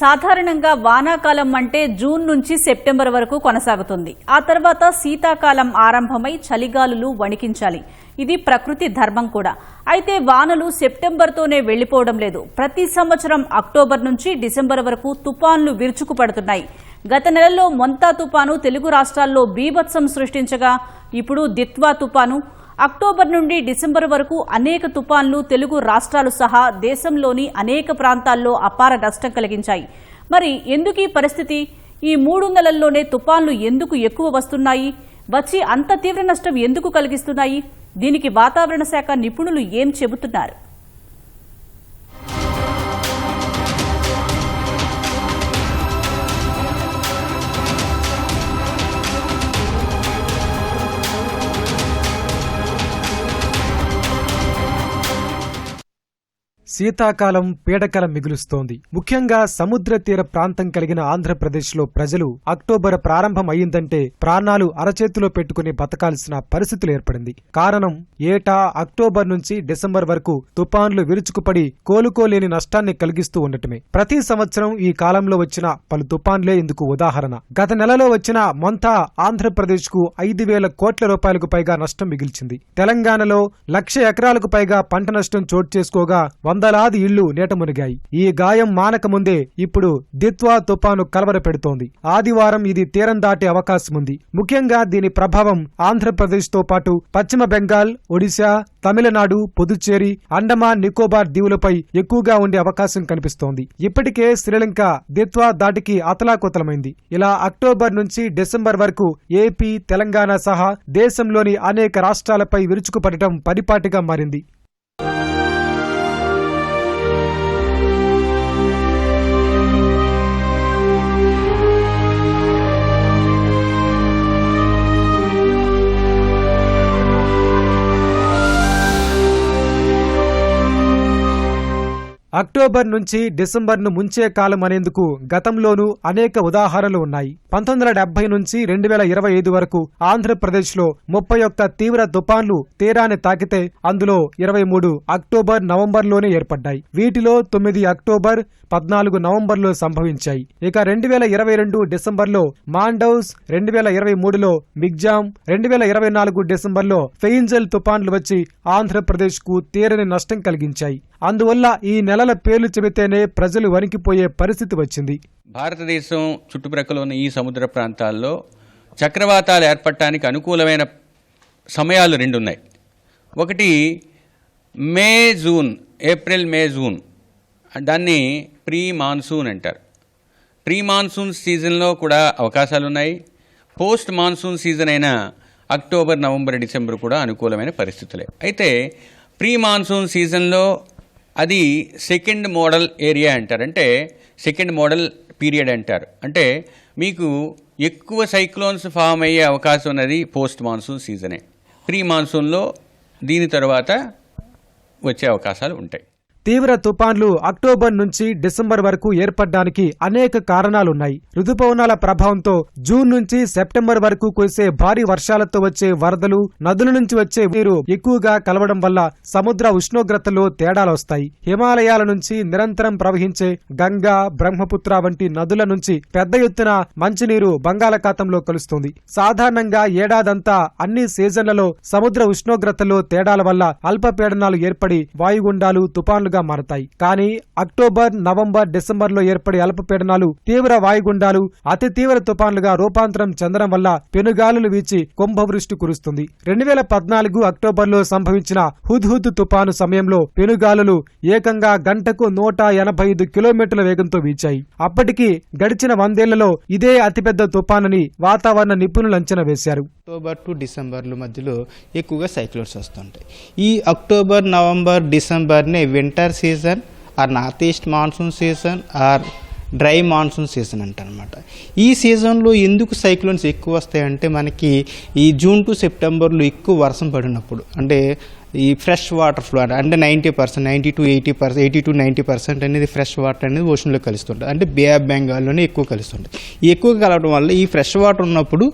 సాధారణంగా వానాకాలం అంటే జూన్ నుంచి సెప్టెంబర్ వరకు కొనసాగుతుంది. ఆ తర్వాత శీతాకాలం ఆరంభమై చలిగాలులు వణికించాలి. ఇది ప్రకృతి ధర్మం కూడా. అయితే వానలు సెప్టెంబర్తోనే వెళ్ళిపోవడం లేదు. ప్రతి సంవత్సరం అక్టోబర్ నుంచి డిసెంబర్ వరకు తుపాన్లు విరుచుకుపడుతున్నాయి. గత నెలలో మొంతా తుపాను తెలుగు రాష్ట్రాల్లో బీభత్సం సృష్టించగా ఇప్పుడు దిత్వా తుపాను. అక్టోబర్ నుండి డిసెంబర్ వరకు అనేక తుపాన్లు తెలుగు రాష్ట్రాలు సహా దేశంలోని అనేక ప్రాంతాల్లో అపార నష్టం కలిగించాయి. మరి ఎందుకు ఈ పరిస్థితి? ఈ మూడు నెలల్లోనే తుపాన్లు ఎందుకు ఎక్కువ వస్తున్నాయి? వచ్చి అంత తీవ్ర నష్టం ఎందుకు కలిగిస్తున్నాయి? దీనికి వాతావరణ శాఖ నిపుణులు ఏం చెబుతున్నారు? శీతాకాలం పీడకల మిగులుస్తోంది. ముఖ్యంగా సముద్ర తీర ప్రాంతం కలిగిన ఆంధ్రప్రదేశ్లో ప్రజలు అక్టోబర్ ప్రారంభం అయిందంటే ప్రాణాలు అరచేతిలో పెట్టుకుని బతకాల్సిన పరిస్థితులు ఏర్పడింది. కారణం ఏటా అక్టోబర్ నుంచి డిసెంబర్ వరకు తుపాన్లు విరుచుకుపడి కోలుకోలేని నష్టాన్ని కలిగిస్తూ ఉండటమే. ప్రతి సంవత్సరం ఈ కాలంలో వచ్చిన పలు తుపాన్లే ఇందుకు ఉదాహరణ. గత నెలలో వచ్చిన మొంతా ఆంధ్రప్రదేశ్కు ఐదు వేల కోట్ల రూపాయలకు పైగా నష్టం మిగిల్చింది. తెలంగాణలో లక్ష ఎకరాలకు పైగా పంట నష్టం చోటు చేసుకోగా వందలాది ఇళ్ళు నేటమునిగాయి ఈ గాయం మానక ముందే ఇప్పుడు దిత్వా తుపాను కలవర పెడుతోంది. ఆదివారం ఇది తీరం దాటే అవకాశం ఉంది ముఖ్యంగా దీని ప్రభావం ఆంధ్రప్రదేశ్తో పాటు పశ్చిమ బెంగాల్ ఒడిశా తమిళనాడు పుదుచ్చేరి అండమాన్ నికోబార్ దీవులపై ఎక్కువగా ఉండే అవకాశం కనిపిస్తోంది. ఇప్పటికే శ్రీలంక దిత్వా దాటికి అతలాకుతలమైంది. ఇలా అక్టోబర్ నుంచి డిసెంబర్ వరకు ఏపీ తెలంగాణ సహా దేశంలోని అనేక రాష్ట్రాలపై విరుచుకుపడటం పరిపాటిగా మారింది. Thank you. అక్టోబర్ నుంచి డిసెంబర్ను ముంచే కాలం అనేందుకు గతంలోనూ అనేక ఉదాహరణలు ఉన్నాయి. పంతొమ్మిది వందల డెబ్బై నుంచి రెండు వేల ఇరవై ఐదు వరకు ఆంధ్రప్రదేశ్లో ముప్పై ఒక్క తీవ్ర తుపాన్లు తీరాన్ని తాకితే అందులో ఇరవై మూడు అక్టోబర్ నవంబర్లోనే ఏర్పడ్డాయి. వీటిలో తొమ్మిది అక్టోబర్ పద్నాలుగు నవంబర్లో సంభవించాయి. ఇక రెండు వేల ఇరవై రెండు డిసెంబర్లో మాండౌస్ రెండు వేల ఇరవై మూడులో మిగ్జామ్ రెండు వేల ఇరవై నాలుగు డిసెంబర్లో ఫెయింజల్ తుపాన్లు వచ్చి ఆంధ్రప్రదేశ్కు తీరని నష్టం కలిగించాయి. అందువల్ల ఈ నెల కళల పేర్లు చెబితేనే ప్రజలు వణికిపోయే పరిస్థితి వచ్చింది. భారతదేశం చుట్టుప్రక్కల ఉన్న ఈ సముద్ర ప్రాంతాల్లో చక్రవాతాలు ఏర్పడటానికి అనుకూలమైన సమయాలు రెండు ఉన్నాయి ఒకటి May June April May June. దాన్ని ప్రీ మాన్సూన్ అంటారు. ప్రీ మాన్సూన్ సీజన్లో కూడా అవకాశాలు ఉన్నాయి పోస్ట్ మాన్సూన్ సీజన్ అయిన అక్టోబర్ నవంబర్ డిసెంబర్ కూడా అనుకూలమైన పరిస్థితులే. అయితే ప్రీ మాన్సూన్ సీజన్లో అది సెకండ్ మోడల్ ఏరియా అంటారు. అంటే సెకండ్ మోడల్ పీరియడ్ అంటారు. అంటే మీకు ఎక్కువ సైక్లోన్స్ ఫామ్ అయ్యే అవకాశం ఉన్నది పోస్ట్ మాన్సూన్ సీజనే ప్రీ మాన్సూన్లో దీని తర్వాత వచ్చే అవకాశాలు ఉంటాయి. తీవ్ర తుపాన్లు అక్టోబర్ నుంచి డిసెంబర్ వరకు ఏర్పడడానికి అనేక కారణాలున్నాయి. రుతుపవనాల ప్రభావంతో జూన్ నుంచి సెప్టెంబర్ వరకు కురిసే భారీ వర్షాలతో వచ్చే వరదలు నదుల నుంచి వచ్చే నీరు ఎక్కువగా కలవడం వల్ల సముద్ర ఉష్ణోగ్రతలో తేడాలొస్తాయి హిమాలయాల నుంచి నిరంతరం ప్రవహించే గంగా బ్రహ్మపుత్ర వంటి నదుల నుంచి పెద్ద ఎత్తున మంచినీరు బంగాళాఖాతంలో కలుస్తుంది. సాధారణంగా ఏడాదంతా అన్ని సీజన్లలో సముద్ర ఉష్ణోగ్రతలో తేడాల వల్ల అల్పపీడనాలు ఏర్పడి వాయుగుండాలు తుపాన్లుగా మారతాయి. కానీ అక్టోబర్ నవంబర్ డిసెంబర్లో ఏర్పడే అల్పపీడనాలు తీవ్ర వాయుగుండాలు అతి తీవ్ర తుపాన్లుగా రూపాంతరం చెందడం వల్ల పెనుగాలులు వీచి కుంభవృష్టి కురుస్తుంది. రెండు వేల పద్నాలుగు అక్టోబర్లో సంభవించిన హుద్హుద్ తుపాను సమయంలో పెనుగాలులు ఏకంగా గంటకు నూట ఎనభై ఐదు కిలోమీటర్ల వేగంతో వీచాయి. అప్పటికి గడిచిన వందేళ్ళలో ఇదే అతిపెద్ద తుపానని వాతావరణ నిపుణులు అంచనా వేశారు. అక్టోబర్ టు డిసెంబర్ల మధ్యలో ఎక్కువగా సైక్లోన్స్ వస్తుంటాయి. ఈ October November డిసెంబర్నే winter season or north east monsoon season or dry monsoon season అంటారనమాట ఈ సీజన్లో ఎందుకు సైక్లోన్స్ ఎక్కువ వస్తాయంటే మనకి ఈ జూన్ టు సెప్టెంబర్లో ఎక్కువ వర్షం పడినప్పుడు. అంటే ఈ ఫ్రెష్ వాటర్ ఫ్లో అంటే ninety percent ninety to eighty percent eighty to ninety percent అనేది ఫ్రెష్ వాటర్ అనేది ఓషన్లో కలుస్తుంటుంది. అంటే బే ఆఫ్ బెంగాల్లోనే ఎక్కువ కలుస్తుంటుంది. ఎక్కువ కలవడం వల్ల ఈ ఫ్రెష్ వాటర్ ఉన్నప్పుడు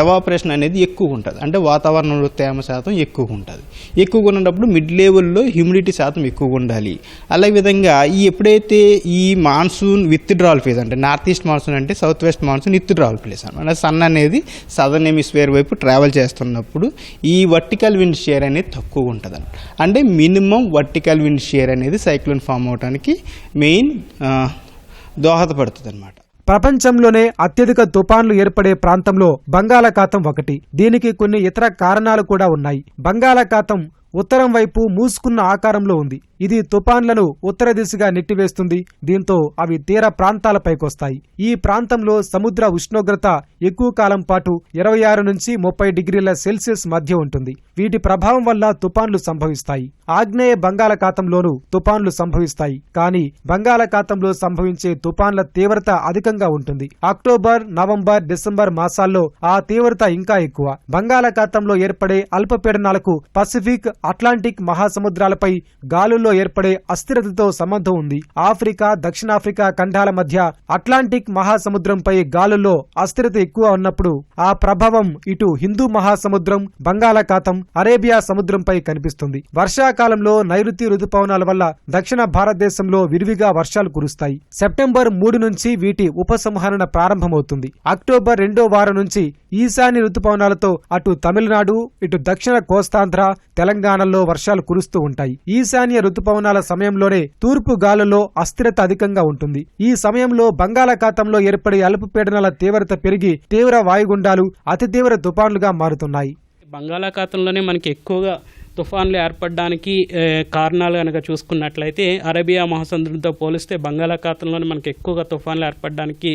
ఎవాపరేషన్ అనేది ఎక్కువ ఉంటుంది. అంటే వాతావరణంలో తేమ శాతం ఎక్కువ ఉంటుంది. ఎక్కువగా ఉన్నప్పుడు మిడ్ లెవెల్లో హ్యూమిడిటీ శాతం ఎక్కువగా ఉండాలి. అలాగే విధంగా ఈ ఎప్పుడైతే ఈ మాన్సూన్ విత్ డ్రాల్ ఫేజ్ అంటే నార్త్ ఈస్ట్ మాన్సూన్ అంటే south west monsoon withdrawal place అనమాట. సన్ అనేది సదర్న్ హెమిస్ఫియర్ వైపు ట్రావెల్ చేస్తున్నప్పుడు ఈ వర్టికల్ విండ్ షేర్ అనేది తక్కువ ఉంటుంది. అంటే మినిమం వర్టికల్ విండ్ షేర్ అనేది సైక్లోన్ ఫామ్ అవడానికి మెయిన్ దోహదపడుతుంది అనమాట ప్రపంచంలోనే అత్యధిక తుపాన్లు ఏర్పడే ప్రాంతంలో బంగాళాఖాతం ఒకటి. దీనికి కొన్ని ఇతర కారణాలు కూడా ఉన్నాయి. బంగాళాఖాతం ఉత్తరం వైపు మూసుకున్న ఆకారంలో ఉంది. ఇది తుపాన్లను ఉత్తర దిశగా నెట్టివేస్తుంది. దీంతో అవి తీర ప్రాంతాలపైకొస్తాయి. ఈ ప్రాంతంలో సముద్ర ఉష్ణోగ్రత ఎక్కువ కాలం పాటు ఇరవై ఆరు నుంచి ముప్పై డిగ్రీల సెల్సియస్ మధ్య ఉంటుంది. వీటి ప్రభావం వల్ల తుపాన్లు సంభవిస్తాయి. ఆగ్నేయ బంగాళాఖాతంలోనూ తుపాన్లు సంభవిస్తాయి. కానీ బంగాళాఖాతంలో సంభవించే తుపాన్ల తీవ్రత అధికంగా ఉంటుంది. అక్టోబర్ నవంబర్ డిసెంబర్ మాసాల్లో ఆ తీవ్రత ఇంకా ఎక్కువ. బంగాళాఖాతంలో ఏర్పడే అల్పపీడనాలకు పసిఫిక్ అట్లాంటిక్ మహాసముద్రాలపై గాలుల్లో ఏర్పడే అస్థిరతతో సంబంధం ఉంది. ఆఫ్రికా దక్షిణాఫ్రికా ఖండాల మధ్య అట్లాంటిక్ మహాసముద్రంపై గాలుల్లో అస్థిరత ఎక్కువ ఉన్నప్పుడు ఆ ప్రభావం ఇటు హిందూ మహాసముద్రం బంగాళాఖాతం అరేబియా సముద్రంపై కనిపిస్తుంది. వర్షాకాలంలో నైరుతి రుతుపవనాల వల్ల దక్షిణ భారతదేశంలో విరివిగా వర్షాలు కురుస్తాయి. సెప్టెంబర్ మూడు నుంచి వీటి ఉపసంహరణ ప్రారంభమవుతుంది. అక్టోబర్ రెండో వారం నుంచి ఈశాన్య రుతుపవనాలతో అటు తమిళనాడు ఇటు దక్షిణ కోస్తాంధ్ర తెలంగాణలో వర్షాలు కురుస్తూ ఉంటాయి. ఈశాన్య రుతుపవనాల సమయంలోనే తూర్పు గాలుల్లో అస్థిరత అధికంగా ఉంటుంది. ఈ సమయంలో బంగాళాఖాతంలో ఏర్పడే అల్పపీడనాల తీవ్రత పెరిగి తీవ్ర వాయుగుండాలు అతి తీవ్ర తుపాన్లుగా మారుతున్నాయి. బంగాళాఖాతంలోనే మనకి ఎక్కువగా తుఫాన్లు ఏర్పడడానికి కారణాలు కనుక చూసుకున్నట్లయితే అరేబియా మహాసముద్రంతో పోలిస్తే బంగాళాఖాతంలోనే మనకి ఎక్కువగా తుఫాన్లు ఏర్పడడానికి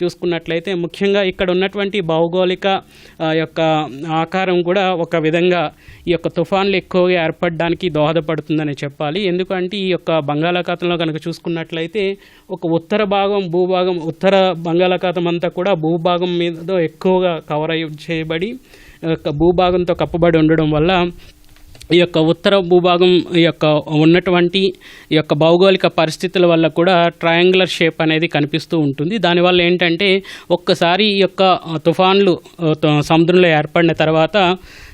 చూసుకున్నట్లయితే ముఖ్యంగా ఇక్కడ ఉన్నటువంటి భౌగోళిక యొక్క ఆకారం కూడా ఒక విధంగా ఈ యొక్క తుఫాన్లు ఎక్కువగా ఏర్పడడానికి దోహదపడుతుందని చెప్పాలి. ఎందుకంటే ఈ యొక్క బంగాళాఖాతంలో కనుక చూసుకున్నట్లయితే ఒక ఉత్తర భాగం భూభాగం ఉత్తర బంగాళాఖాతం అంతా కూడా భూభాగం మీద ఎక్కువగా కవర్ అయి చేయబడి యొక్క భూభాగంతో కప్పబడి ఉండడం వల్ల ఈ యొక్క ఉత్తర భూభాగం ఈ యొక్క ఉన్నటువంటి ఈ యొక్క భౌగోళిక పరిస్థితుల వల్ల కూడా ట్రయాంగులర్ షేప్ అనేది కనిపిస్తూ ఉంటుంది. దానివల్ల ఏంటంటే ఒక్కసారి ఈ యొక్క తుఫాన్లు త- సముద్రంలో ఏర్పడిన తర్వాత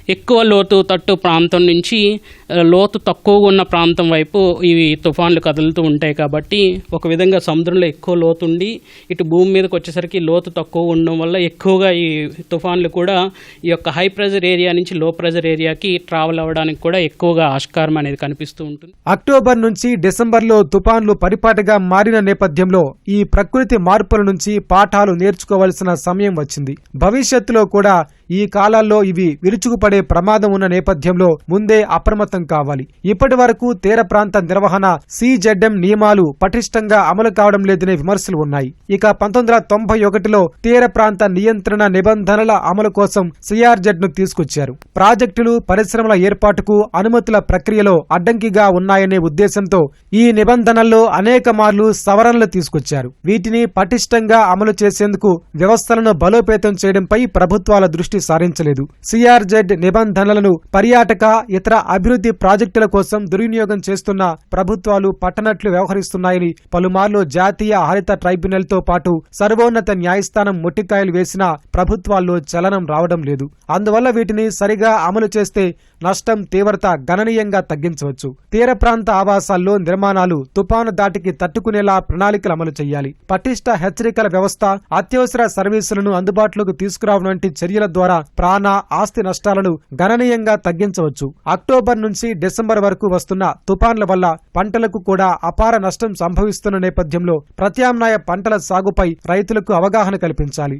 ఎక్కువ లోతు తట్టు ప్రాంతం నుంచి లోతు తక్కువగా ఉన్న ప్రాంతం వైపు ఇవి తుఫాన్లు కదులుతూ ఉంటాయి కాబట్టి ఒక విధంగా సముద్రంలో ఎక్కువ లోతు ఉండి ఇటు భూమి మీదకి వచ్చేసరికి లోతు తక్కువ ఉండడం వల్ల ఎక్కువగా ఈ తుఫాన్లు కూడా ఈ యొక్క హై ప్రెజర్ ఏరియా నుంచి లో ప్రెజర్ ఏరియాకి ట్రావెల్ అవ్వడానికి కూడా ఎక్కువగా ఆస్కారం అనేది కనిపిస్తూ ఉంటుంది. అక్టోబర్ నుంచి డిసెంబర్లో తుఫాన్లు పరిపాటిగా మారిన నేపథ్యంలో ఈ ప్రకృతి మార్పుల నుంచి పాఠాలు నేర్చుకోవలసిన సమయం వచ్చింది. భవిష్యత్తులో కూడా ఈ కాలాల్లో ఇవి విరుచుకుపడే ప్రమాదం ఉన్న నేపథ్యంలో ముందే అప్రమత్తం కావాలి. ఇప్పటి వరకు తీర ప్రాంత నిర్వహణ సిజెడ్ఎం నియమాలు పటిష్టంగా అమలు కావడం లేదనే విమర్శలు ఉన్నాయి. ఇక పంతొమ్మిది వందల తొంభై ఒకటిలో తీర ప్రాంత నియంత్రణ నిబంధనల అమలు కోసం సిఆర్జెడ్ను తీసుకొచ్చారు. ప్రాజెక్టులు పరిశ్రమల ఏర్పాటుకు అనుమతుల ప్రక్రియలో అడ్డంకిగా ఉన్నాయనే ఉద్దేశంతో ఈ నిబంధనల్లో అనేక మార్లు సవరణలు తీసుకొచ్చారు. వీటిని పటిష్టంగా అమలు చేసేందుకు వ్యవస్థలను బలోపేతం చేయడంపై ప్రభుత్వాల దృష్టి సారించలేదు సిఆర్జెడ్ నిబంధనలను పర్యాటక ఇతర అభివృద్ధి ప్రాజెక్టుల కోసం దుర్వినియోగం చేస్తున్న ప్రభుత్వాలు పట్టనట్లు వ్యవహరిస్తున్నాయని పలుమార్లు జాతీయ హరిత ట్రైబ్యునల్తో పాటు సర్వోన్నత న్యాయస్థానం ముట్టికాయలు వేసినా ప్రభుత్వాల్లో చలనం రావడం లేదు. అందువల్ల వీటిని సరిగా అమలు చేస్తే నష్టం తీవ్రత గణనీయంగా తగ్గించవచ్చు. తీర ప్రాంత ఆవాసాల్లో నిర్మాణాలు తుపాను దాటికి తట్టుకునేలా ప్రణాళికలు అమలు చేయాలి. పటిష్ట హెచ్చరికల వ్యవస్థ అత్యవసర సర్వీసులను అందుబాటులోకి తీసుకురావడం వంటి చర్యల ద్వారా ద్వారా ప్రాణ ఆస్తి నష్టాలను గణనీయంగా తగ్గించవచ్చు. అక్టోబర్ నుంచి డిసెంబర్ వరకు వస్తున్న తుపాన్ల వల్ల పంటలకు కూడా అపార నష్టం సంభవిస్తున్న నేపథ్యంలో ప్రత్యామ్నాయ పంటల సాగుపై రైతులకు అవగాహన కల్పించాలి.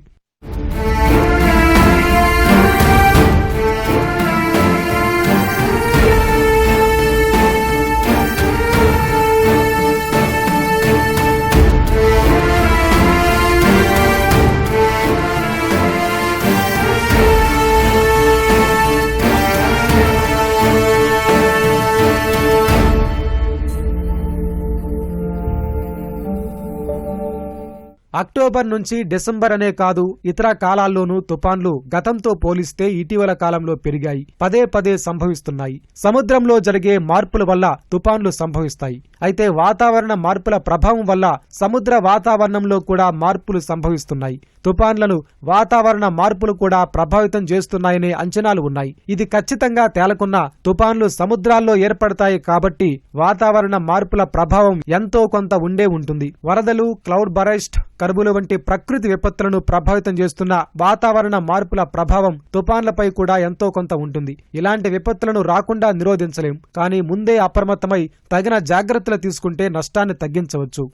అక్టోబర్ నుంచి డిసెంబర్ అనే కాదు ఇతర కాలాల్లోనూ తుపాన్లు గతంతో పోలిస్తే ఇటీవల కాలంలో పెరిగాయి. పదే పదే సంభవిస్తున్నాయి. సముద్రంలో జరిగే మార్పుల వల్ల తుపాన్లు సంభవిస్తాయి. అయితే వాతావరణ మార్పుల ప్రభావం వల్ల సముద్ర వాతావరణంలో కూడా మార్పులు సంభవిస్తున్నాయి. తుపాన్లను వాతావరణ మార్పులు కూడా ప్రభావితం చేస్తున్నాయనే అంచనాలు ఉన్నాయి. ఇది ఖచ్చితంగా తేలకున్నా తుపాన్లు సముద్రాల్లో ఏర్పడతాయి కాబట్టి వాతావరణ మార్పుల ప్రభావం ఎంతో కొంత ఉండే ఉంటుంది. వరదలు క్లౌడ్ బరెస్ట్ కరువులు వంటి ప్రకృతి విపత్తులను ప్రభావితం చేస్తున్న వాతావరణ మార్పుల ప్రభావం తుపాన్లపై కూడా ఎంతో కొంత ఉంటుంది. ఇలాంటి విపత్తులను రాకుండా నిరోధించలేం. కానీ ముందే అప్రమత్తమై తగిన జాగ్రత్తలు తీసుకుంటే నష్టాన్ని తగ్గించవచ్చు.